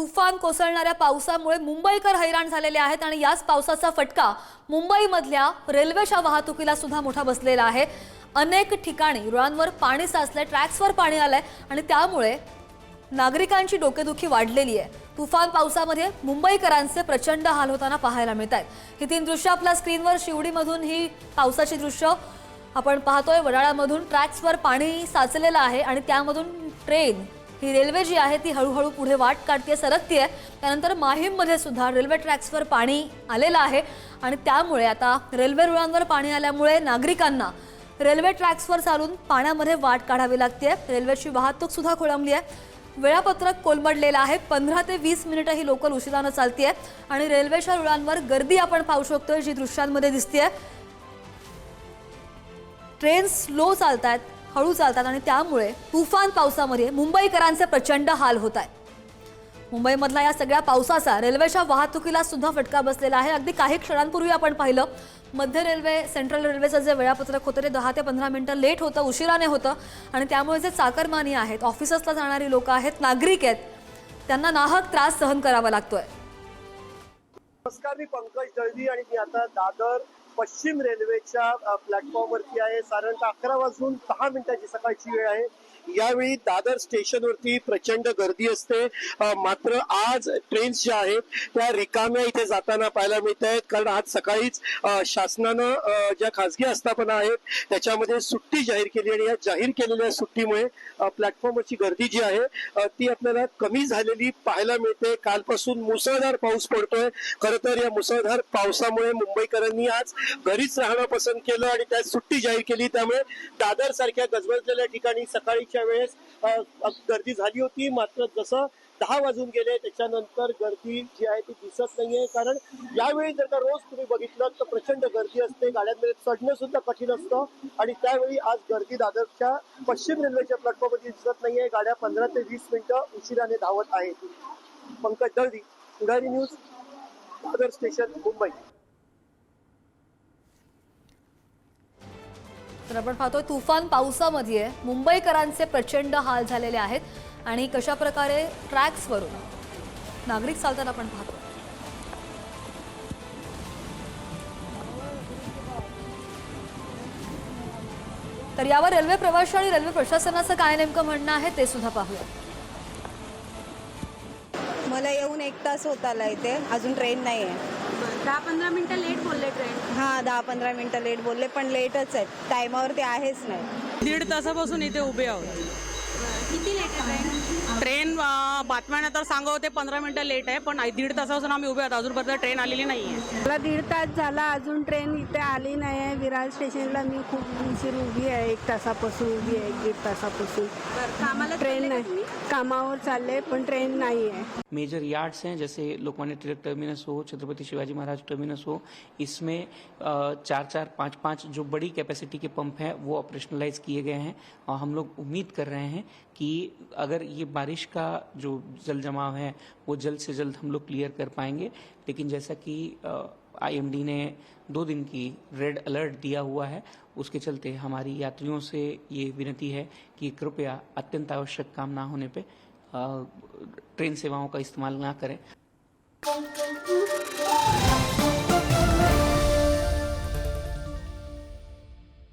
तुफान कोसळणाऱ्या पावसामुळे मुंबईकर हैराण झालेले आहेत आणि याच पावसाचा फटका मुंबईमधल्या रेल्वेच्या वाहतुकीला सुद्धा मोठा बसलेला आहे. अनेक ठिकाणी रुळांवर पाणी साचलंय ट्रॅक्सवर पाणी आलंय आणि त्यामुळे नागरिकांची डोकेदुखी वाढलेली आहे. तुफान पावसामध्ये मुंबईकरांचे प्रचंड हाल होताना पाहायला मिळत आहेत ही तीन दृश्य आपल्या स्क्रीनवर शिवडीमधून ही पावसाची दृश्य आपण पाहतोय. वडाळ्यामधून ट्रॅक्सवर पाणी साचलेलं आहे आणि त्यामधून ट्रेन ही रेल्वे जी आहे ती हळूहळू पुढे वाट काढते सरकते त्यानंतर माहीममध्ये सुद्धा रेल्वे ट्रॅक्सवर पाणी आलेलं आहे. आणि त्यामुळे आता रेल्वे रुळांवर पाणी आल्यामुळे नागरिकांना रेल्वे ट्रॅक्सवर चालून पाण्यामध्ये वाट काढावी लागते रेल्वेची वाहतूक सुद्धा खोळंबली आहे वेळापत्रक कोलमडलेलं आहे. पंधरा ते वीस मिनिटं ही लोकल उशिरानं चालतीये. आणि रेल्वेच्या रुळांवर गर्दी आपण पाहू शकतोय जी दृश्यांमध्ये दिसतीये. ट्रेन स्लो चालत आहेत हळू चालतात आणि त्यामुळे तुफान पावसामध्ये मुंबईकरांचे प्रचंड हाल होत आहेत. मुंबईमधला या सगळ्या पावसाचा रेल्वेच्या वाहतुकीला सुद्धा फटका बसलेला आहे. अगदी काही क्षणांपूर्वी आपण पाहिलं मध्य रेल्वे सेंट्रल रेल्वेचं जे वेळापत्रक होतं ते दहा ते पंधरा मिनिटं लेट होतं उशिराने होतं. आणि त्यामुळे जे चाकरमानी आहेत ऑफिससला जाणारी लोक आहेत नागरिक आहेत त्यांना नाहक त्रास सहन करावा लागतोय. नमस्कार मी पंकज दळवी आणि मी आता दादर पश्चिम रेल्वेच्या प्लॅटफॉर्मवरती आहे. साधारणतः अकरा वाजून दहा मिनिटाची सकाळची वेळ आहे. यावेळी दादर स्टेशनवरती प्रचंड गर्दी असते. मात्र आज ट्रेन्स ज्या आहेत त्या रिकाम्या इथे जाताना पाहायला मिळत आहेत कारण आज सकाळीच शासनानं ज्या खासगी आस्थापना आहेत त्याच्यामध्ये सुट्टी जाहीर केली आणि या जाहीर केलेल्या सुट्टीमुळे प्लॅटफॉर्मची प्लॅटफॉर्मवरची गर्दी जी आहे ती आपल्याला कमी झालेली पाहायला मिळते. कालपासून मुसळधार पाऊस पडतोय. खर तर या मुसळधार पावसामुळे मुंबईकरांनी आज घरीच राहणं पसंत केलं आणि त्यात सुट्टी जाहीर केली. त्यामुळे दादर सारख्या गजबजलेल्या ठिकाणी सकाळीच्या वेळेस गर्दी झाली होती. मात्र जसं दहा वाजून गेले त्याच्यानंतर गर्दी जी आहे ती दिसत नाहीये. कारण यावेळी जर का रोज तुम्ही बघितलं तर प्रचंड गर्दी असते. गाड्यांमध्ये म्हणजे चढणं सुद्धा कठीण असतं. आणि त्यावेळी आज गर्दी दादरच्या पश्चिम रेल्वेच्या प्लॅटफॉर्ममध्ये दिसत नाहीये. गाड्या पंधरा ते वीस मिनिटं उशिराने धावत आहेत. Pankaj Dalvi Pudhari news Dadar station Mumbai. तर आपण पाहतोय तुफान पावसामध्ये मुंबईकरांचे प्रचंड हाल झालेले आहेत आणि कशा प्रकारे ट्रॅक्सवरून नागरिक चालताना आपण पाहतो तर यावर रेल्वे प्रवासी आणि रेल्वे प्रशासनाचं काय नेमकं म्हणणं आहे ते सुद्धा पाहूया. मला येऊन एक तास होत आला इथे. अजून ट्रेन नाही आहे दहा पंधरा मिनिटं लेट बोलले ट्रेन हां दहा पंधरा मिनटं लेट बोलले पण लेटच आहेत. टायमावर ते आहेच नाही. दीड तासापासून इथे उभे आहोत. किती लेट आहे ट्रेन ट्रेन तर सांगा होते पंधरा मिनिटं लेट आहे पण दीड तासापासून आम्ही उभे आहोत. अजूनपर्यंत ट्रेन आलेली नाही आहे मला दीड तास झाला अजून ट्रेन इथे आली नाही आहे विरार स्टेशनला मी खूप उशीर उभी आहे एक तासापासून उभी आहे एक दीड तासापासून. कामाला ट्रेन नाही? कामावर चालले पण ट्रेन नाही आहे मेजर यार्ड्स हैं जैसे लोकमान्य तिलक टर्मिनस हो छत्रपति शिवाजी महाराज टर्मिनस हो इसमें चार चार पाँच पाँच जो बड़ी कैपेसिटी के पंप हैं वो ऑपरेशनलाइज किए गए हैं और हम लोग उम्मीद कर रहे हैं कि अगर ये बारिश का जो जल जमाव है वो जल्द से जल्द हम लोग क्लियर कर पाएँगे। लेकिन जैसा कि आईएमडी ने दो दिन की रेड अलर्ट दिया हुआ है उसके चलते हमारी यात्रियों से ये विनती है कि कृपया अत्यंत आवश्यक काम ना होने पे अ, ट्रेन सेवाओं का इस्तेमाल ना करें।